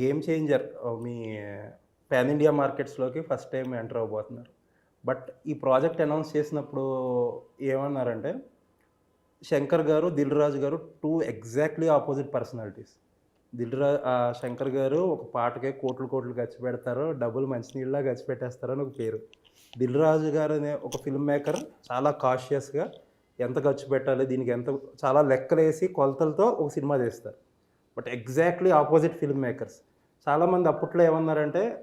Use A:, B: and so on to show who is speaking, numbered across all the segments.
A: Game changer మీ pan India మార్కెట్స్లోకి first time enter అవ్వబోతున్నారు. బట్ ఈ ప్రాజెక్ట్ అనౌన్స్ చేసినప్పుడు ఏమన్నారంటే Shankar garu Dil Raju garu two exactly opposite personalities. Dil రా శంకర్ గారు ఒక పాటకే కోట్లు కోట్లు ఖర్చు పెడతారు డబ్బులు మంచినీళ్ళ ఖర్చు పెట్టేస్తారు అని ఒక పేరు. దిల్ రాజు గారు అనే ఒక ఫిల్మ్ మేకర్ చాలా కాషియస్గా ఎంత ఖర్చు పెట్టాలి దీనికి ఎంత చాలా లెక్కలేసి కొలతలతో ఒక సినిమా తీస్తారు. But exactly opposite film makers చాలామంది అప్పట్లో ఏమన్నారంటే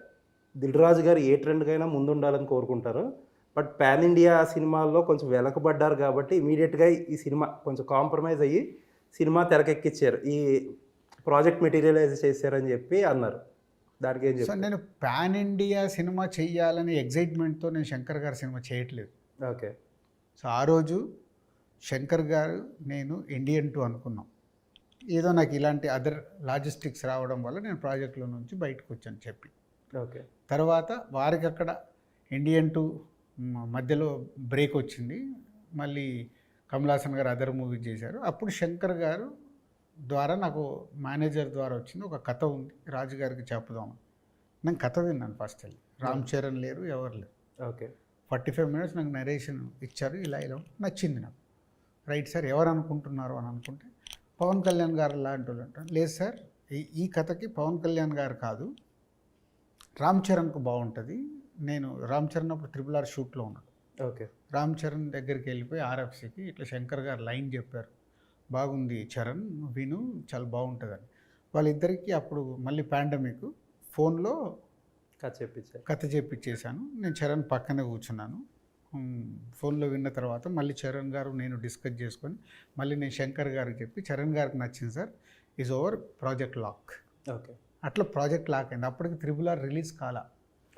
A: దిల్ రాజు గారు ఏ ట్రెండ్కైనా ముందు ఉండాలని కోరుకుంటారు. బట్ పాన్ ఇండియా సినిమాల్లో కొంచెం వెనకబడ్డారు కాబట్టి ఇమీడియట్గా ఈ సినిమా కొంచెం కాంప్రమైజ్ అయ్యి సినిమా తెరకెక్కించారు ఈ ప్రాజెక్ట్ మెటీరియలైజ్ చేశారని చెప్పి అన్నారు. దానికి ఏం
B: సో
A: చెప్పారు?
B: నేను పాన్ ఇండియా సినిమా చెయ్యాలని ఎగ్జైట్మెంట్తో నేను శంకర్ గారి సినిమా చేయట్లేదు.
A: ఓకే.
B: సో ఆ రోజు శంకర్ గారు నేను ఇండియన్ టూ అనుకున్నాం. ఏదో నాకు ఇలాంటి అదర్ లాజిస్టిక్స్ రావడం వల్ల నేను ప్రాజెక్టులో నుంచి బయటకు వచ్చాను చెప్పి.
A: ఓకే.
B: తర్వాత వారికి అక్కడ ఇండియన్ టూ మధ్యలో బ్రేక్ వచ్చింది. మళ్ళీ కమలాసన్ గారు అదర్ మూవీ చేశారు. అప్పుడు శంకర్ గారు ద్వారా నాకు మేనేజర్ ద్వారా వచ్చింది. ఒక కథ ఉంది. రాజు గారికి చెప్పుదాం నేను కథ విన్నాను ఫస్ట్ వెళ్ళి. రామ్ చరణ్ లేరు ఎవరు లేరు.
A: ఓకే.
B: ఫార్టీ ఫైవ్ మినిట్స్ నాకు నరేషన్ ఇచ్చారు. ఇలా ఇలా నచ్చింది నాకు. రైట్ సార్ ఎవరు అనుకుంటున్నారు అని అనుకుంటే పవన్ కళ్యాణ్ గారు లాంటి వాళ్ళు అంటారు లేదు సార్ ఈ ఈ కథకి పవన్ కళ్యాణ్ గారు కాదు. రామ్ చరణ్కు బాగుంటుంది నేను రామ్ చరణ్ అప్పుడు త్రిపుల్ ఆర్ షూట్లో ఉన్నాడు.
A: ఓకే.
B: రామ్ చరణ్ దగ్గరికి వెళ్ళిపోయి ఆర్ఎఫ్సికి ఇట్లా శంకర్ గారు లైన్ చెప్పారు. బాగుంది చరణ్ విను చాలా బాగుంటుందని వాళ్ళిద్దరికీ అప్పుడు మళ్ళీ పాండమిక్ ఫోన్లో
A: కథ చెప్పించారు.
B: కథ చెప్పించేశాను. నేను చరణ్ పక్కనే కూర్చున్నాను. ఫోన్లో విన్న తర్వాత మళ్ళీ చరణ్ గారు నేను డిస్కస్ చేసుకొని మళ్ళీ నేను శంకర్ గారికి చెప్పి చరణ్ గారికి నచ్చింది sir is over project lock
A: okay.
B: అట్లా ప్రాజెక్ట్ లాక్ అయింది. అప్పటికి త్రిబుల్ ఆర్ రిలీజ్ కాల.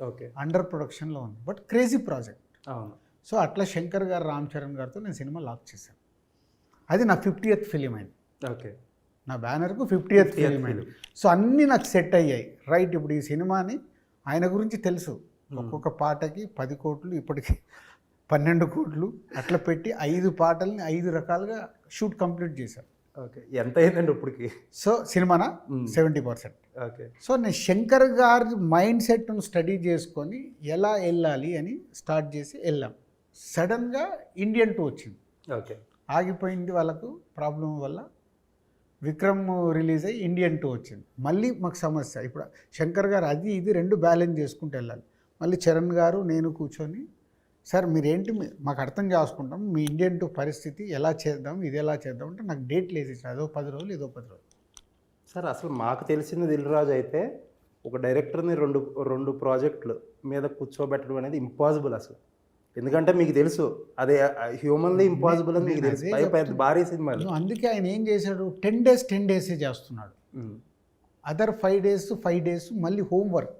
A: ఓకే.
B: అండర్ ప్రొడక్షన్లో ఉంది. బట్ క్రేజీ ప్రాజెక్ట్
A: అవును.
B: సో అట్లా శంకర్ గారు రామ్ చరణ్ గారితో నేను సినిమా లాక్ చేశాను. అది నా ఫిఫ్టీయత్ ఫిలిం అయింది.
A: ఓకే.
B: నా బ్యానర్కు ఫిఫ్టీయత్
A: 50th
B: ఫిలిం అయింది. సో అన్నీ నాకు సెట్ అయ్యాయి. రైట్ ఇప్పుడు ఈ సినిమాని ఆయన గురించి తెలుసు. ఒక్కొక్క పాటకి పది కోట్లు ఇప్పటికి పన్నెండు కోట్లు అట్లా పెట్టి ఐదు పాటల్ని ఐదు రకాలుగా షూట్ కంప్లీట్ చేశాను
A: ఓకే. ఎంత అయిందండి ఇప్పటికి?
B: సో సినిమానా. Seventy percent.
A: ఓకే.
B: సో నేను శంకర్ గారి మైండ్ సెట్ను స్టడీ చేసుకొని ఎలా వెళ్ళాలి అని స్టార్ట్ చేసి వెళ్ళాం. సడన్గా ఇండియన్ టూ వచ్చింది.
A: ఓకే.
B: ఆగిపోయింది వాళ్ళకు ప్రాబ్లం వల్ల విక్రమ్ రిలీజ్ అయ్యి ఇండియన్ టూ వచ్చింది. మళ్ళీ మాకు సమస్య. ఇప్పుడు శంకర్ గారు అది ఇది రెండు బ్యాలెన్స్ చేసుకుంటూ వెళ్ళాలి. మళ్ళీ చరణ్ గారు నేను కూర్చొని సార్ మీరేంటి మాకు అర్థం చేసుకుంటాం మీ ఇండియన్ టూ పరిస్థితి ఎలా చేద్దాం ఇది ఎలా చేద్దాం అంటే నాకు డేట్ లేదు అదో పది రోజులు ఇదో పది రోజులు.
A: సార్ అసలు మాకు తెలిసిన దిల్రాజు అయితే ఒక డైరెక్టర్ని రెండు రెండు ప్రాజెక్టులు మీద కూర్చోబెట్టడం అనేది ఇంపాసిబుల్ అసలు. ఎందుకంటే మీకు తెలుసు అదే హ్యూమన్లీ ఇంపాసిబుల్ అని మీకు తెలుసు. భారీ సినిమాలు
B: అందుకే ఆయన ఏం చేశాడు టెన్ డేస్ టెన్ డేసే చేస్తున్నాడు. Other five days five days మళ్ళీ హోంవర్క్.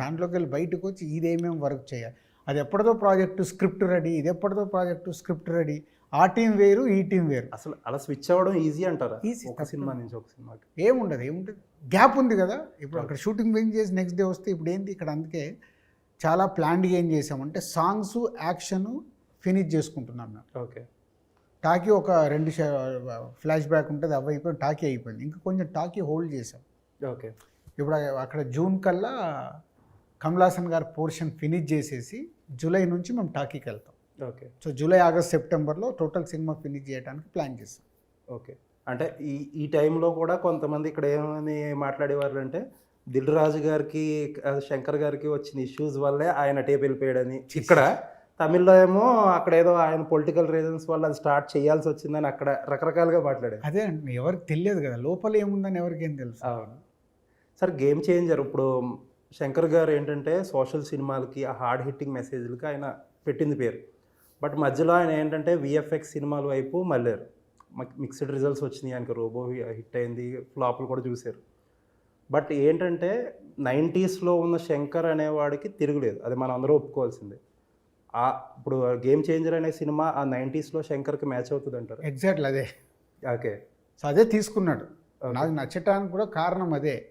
B: దాంట్లోకి వెళ్ళి బయటకు వచ్చి ఇదేమేమి వర్క్ చేయాలి? అది ఎప్పటిదో ప్రాజెక్టు స్క్రిప్ట్ రెడీ ఇది ఎప్పటిదో ప్రాజెక్టు స్క్రిప్ట్ రెడీ. ఆ టీం వేరు ఈ టీం వేరు.
A: అసలు అలా స్విచ్ అవ్వడం ఈజీ అంటారా?
B: Easy,
A: ఒక సినిమా నుంచి ఒక సినిమాకి.
B: ఏముండదు ఏముంటుంది గ్యాప్ ఉంది కదా. ఇప్పుడు అక్కడ షూటింగ్ ఫినిష్ చేసి నెక్స్ట్ డే వస్తే ఇప్పుడు ఏంటి ఇక్కడ అందుకే చాలా ప్లాన్డ్గా ఏం చేసామంటే సాంగ్స్ యాక్షన్ ఫినిష్ చేసుకుంటున్నాం మేము.
A: ఓకే.
B: టాకీ ఒక రెండు ఫ్లాష్ బ్యాక్ ఉంటుంది అవి అయిపోయి టాకీ అయిపోయింది. ఇంకా కొంచెం టాకీ హోల్డ్ చేసాం.
A: ఓకే.
B: ఇప్పుడు అక్కడ జూన్ కల్లా కమలాసన్ గారి పోర్షన్ ఫినిష్ చేసేసి జూలై నుంచి మేము టాకీకి వెళ్తాం.
A: ఓకే.
B: సో జూలై ఆగస్ట్ సెప్టెంబర్లో టోటల్ సినిమా ఫినిష్ చేయడానికి ప్లాన్ చేస్తాం.
A: ఓకే. అంటే ఈ ఈ టైంలో కూడా కొంతమంది ఇక్కడ ఏమని మాట్లాడేవారు అంటే దిల్ రాజు గారికి శంకర్ గారికి వచ్చిన ఇష్యూస్ వల్లే ఆయన టేప్ వెళ్ళిపోయాడని. ఇక్కడ తమిళ్ళో ఏమో అక్కడ ఏదో ఆయన పొలిటికల్ రీజన్స్ వల్ల అది స్టార్ట్ చేయాల్సి వచ్చిందని అక్కడ రకరకాలుగా మాట్లాడారు.
B: అదే అండి ఎవరికి తెలియదు కదా లోపల ఏముందని ఎవరికేం తెలుసు?
A: అవును. సార్ గేమ్ చేంజర్ ఇప్పుడు శంకర్ గారు ఏంటంటే సోషల్ సినిమాలకి ఆ హార్డ్ హిట్టింగ్ మెసేజ్లకి ఆయన పెట్టింది పేరు. బట్ మధ్యలో ఆయన ఏంటంటే విఎఫ్ఎక్స్ సినిమాల వైపు మళ్ళారు. మిక్స్డ్ రిజల్ట్స్ వచ్చినాయి. ఆయనకి రోబో హిట్ అయింది. ఫ్లాపులు కూడా చూశారు. బట్ ఏంటంటే నైంటీస్లో ఉన్న శంకర్ అనేవాడికి తిరుగులేదు. అది మనం అందరూ ఒప్పుకోవాల్సిందే. ఆ ఇప్పుడు గేమ్ చేంజర్ అనే సినిమా ఆ నైంటీస్లో శంకర్కి మ్యాచ్ అవుతుంది అంటారు
B: ఎగ్జాక్ట్లీ అదే.
A: ఓకే.
B: సో అదే తీసుకున్నాడు. నాకు నచ్చటానికి కూడా కారణం అదే.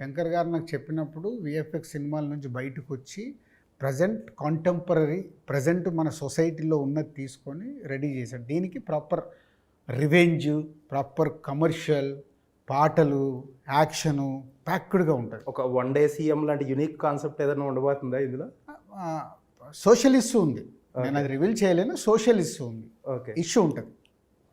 B: శంకర్ గారు నాకు చెప్పినప్పుడు విఎఫ్ఎక్స్ సినిమాల నుంచి బయటకు వచ్చి ప్రజెంట్ కాంటెంపరీ ప్రజెంట్ మన సొసైటీలో ఉన్నది తీసుకొని రెడీ చేశాడు. దీనికి ప్రాపర్ రివెంజ్ ప్రాపర్ కమర్షియల్ పాటలు యాక్షను ప్యాక్డ్గా ఉంటుంది
A: ఒక వన్ డే సీఎం లాంటి యునిక్ కాన్సెప్ట్ ఏదైనా ఉండబోతుందా ఇందులో?
B: సోషల్ ఇష్యూ ఉంది. నేను అది రివీల్ చేయలేను. సోషల్ ఇష్యూ ఉంది.
A: ఓకే.
B: ఇష్యూ ఉంటుంది.